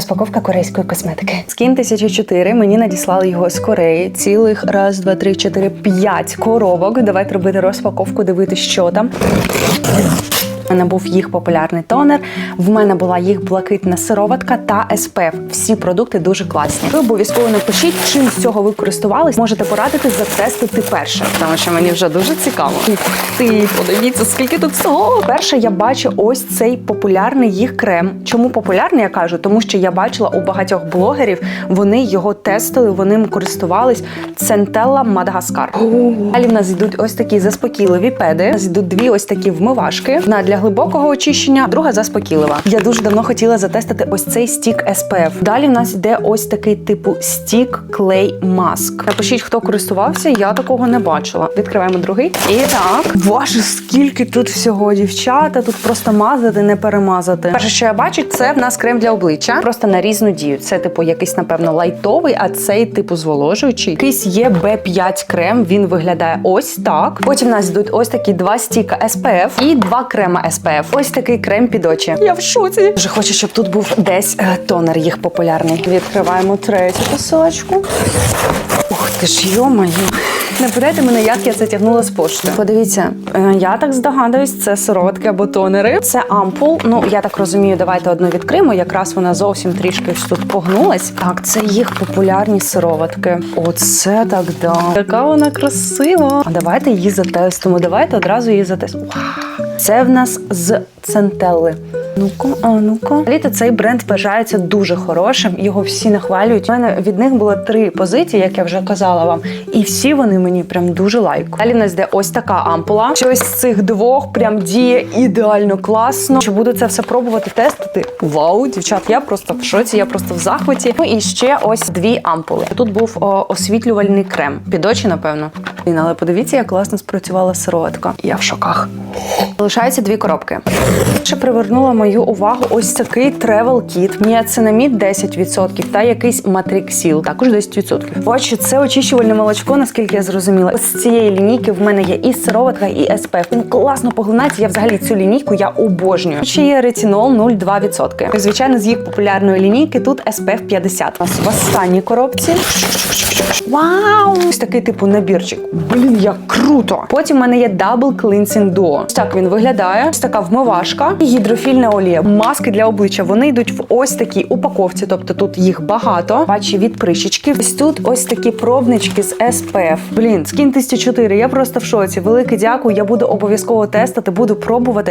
Розпаковка корейської косметики. Скін 1004. Мені надіслали його з Кореї. Цілих раз, два, три, чотири, п'ять коробок. Давайте робити розпаковку, дивитися, що там. Мене був їх популярний тонер. В мене була їх блакитна сироватка та SPF. Всі продукти дуже класні. Ви обов'язково напишіть, чим з цього ви користувались. Можете порадити затестити перше, тому що мені вже дуже цікаво. Ух ти, подивіться, скільки тут всього. Перше, я бачу ось цей популярний їх крем. Чому популярний? Я кажу, тому що я бачила у багатьох блогерів. Вони його тестили, вони ним користувались. Центелла Мадагаскар. Далі в нас йдуть ось такі заспокійливі педи. У нас йдуть дві ось такі вмивашки. Одна для глибокого очищення, друга заспокійлива. Я дуже давно хотіла затестити ось цей стік SPF. Далі в нас йде ось такий типу стік клей маск. Напишіть, хто користувався, я такого не бачила. Відкриваємо другий. І так, боже, скільки тут всього, дівчата. Тут просто мазати, не перемазати. Перше, що я бачу, це в нас крем для обличчя. Просто на різну дію. Це типу якийсь, напевно, лайтовий, а цей типу зволожуючий. Якийсь є B5 крем. Він виглядає ось так. Потім в нас йдуть ось такі два стіка SPF і два крема SPF. Ось такий крем під очі. Я в шоці. Дуже хочу, щоб тут був десь е, тонер їх популярний. Відкриваємо третю посилочку. Ух ти ж йомаю. Не питайте мене, як я це тягнула з пошти. Подивіться, е, я так здогадуюсь, це сироватки або тонери. Це ампул. Ну я так розумію, давайте одну відкриємо. Якраз вона зовсім трішки тут погнулась. Так, це їх популярні сироватки. Оце так да. Яка вона красива. А давайте її затестимо. Давайте одразу її затестимо. Це в нас з центелли. Ну-ка, а ну-ка. Літо цей бренд вважається дуже хорошим. Його всі нахвалюють. У мене від них було три позиції, як я вже казала вам, і всі вони мені прям дуже лайку. Далі в нас йде ось така ампула. Щось з цих двох прям діє ідеально класно. Чи буду це все пробувати тестити? Вау, дівчат, я просто в шоці, я просто в захваті. Ну і ще ось дві ампули. Тут був о, освітлювальний крем. Під очі, напевно. Блін, але подивіться, як класно спрацювала сироватка. Я в шоках. Залишається дві коробки. Ще привернула мою увагу ось такий тревел кіт. Ніацинамід 10% та якийсь матриксіл, також 10%. Бачу, це очищувальне молочко, наскільки я зрозуміла. З цієї лінійки в мене є і сироватка, і SPF. Він класно поглинається. Я взагалі цю лінійку я обожнюю. Ще є ретинол 0,2%. І, Звичайно, з їх популярної лінійки тут SPF 50. У нас в останній коробці. Вау! Ось такий типу набірчик. Блін, як круто! Потім в мене є Double Cleansing Duo. Ось так він виглядає. Ось така вмивашка і гідрофільна олія. Маски для обличчя. Вони йдуть в ось такій упаковці, тобто тут їх багато. Бачу від прищечки. Ось тут ось такі пробнички з SPF. Блін, скін 1004. Я просто в шоці. Велике дякую. Я буду обов'язково тестити, буду пробувати.